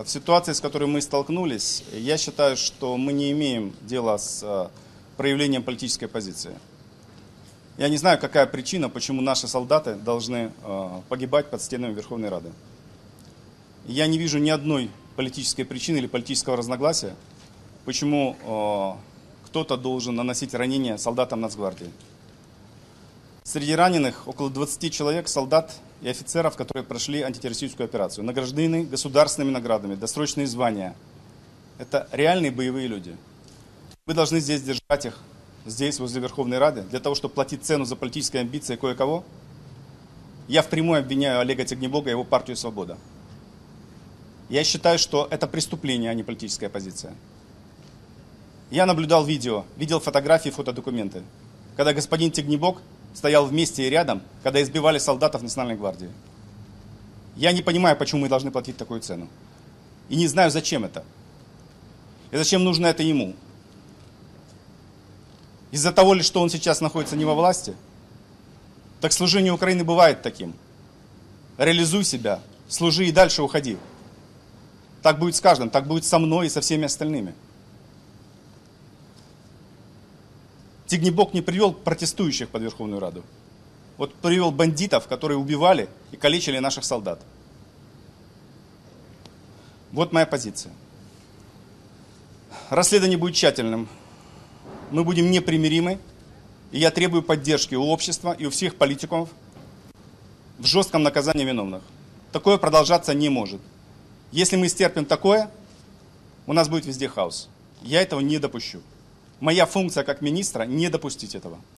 В ситуации, с которой мы столкнулись, я считаю, что мы не имеем дела с э, проявлением политической позиции. Я не знаю, какая причина, почему наши солдаты должны э, погибать под стенами Верховной Рады. Я не вижу ни одной политической причины или политического разногласия, почему э, кто-то должен наносить ранения солдатам Нацгвардии. Среди раненых около 20 человек, солдат и офицеров, которые прошли антитеррористическую операцию. Награждены государственными наградами, досрочные звания. Это реальные боевые люди. Мы должны здесь держать их, здесь, возле Верховной Рады, для того, чтобы платить цену за политические амбиции кое-кого. Я впрямую обвиняю Олега Тягнебога и его партию «Свобода». Я считаю, что это преступление, а не политическая позиция. Я наблюдал видео, видел фотографии, фотодокументы, когда господин Тягнебок стоял вместе и рядом, когда избивали солдатов Национальной гвардии. Я не понимаю, почему мы должны платить такую цену. И не знаю, зачем это. И зачем нужно это ему. Из-за того ли, что он сейчас находится не во власти? Так служение Украины бывает таким. Реализуй себя, служи и дальше уходи. Так будет с каждым, так будет со мной и со всеми остальными. Тигнебок не привел протестующих под Верховную Раду. Вот привел бандитов, которые убивали и калечили наших солдат. Вот моя позиция. Расследование будет тщательным. Мы будем непримиримы. И я требую поддержки у общества и у всех политиков в жестком наказании виновных. Такое продолжаться не может. Если мы стерпим такое, у нас будет везде хаос. Я этого не допущу. Моя функция как министра не допустить этого.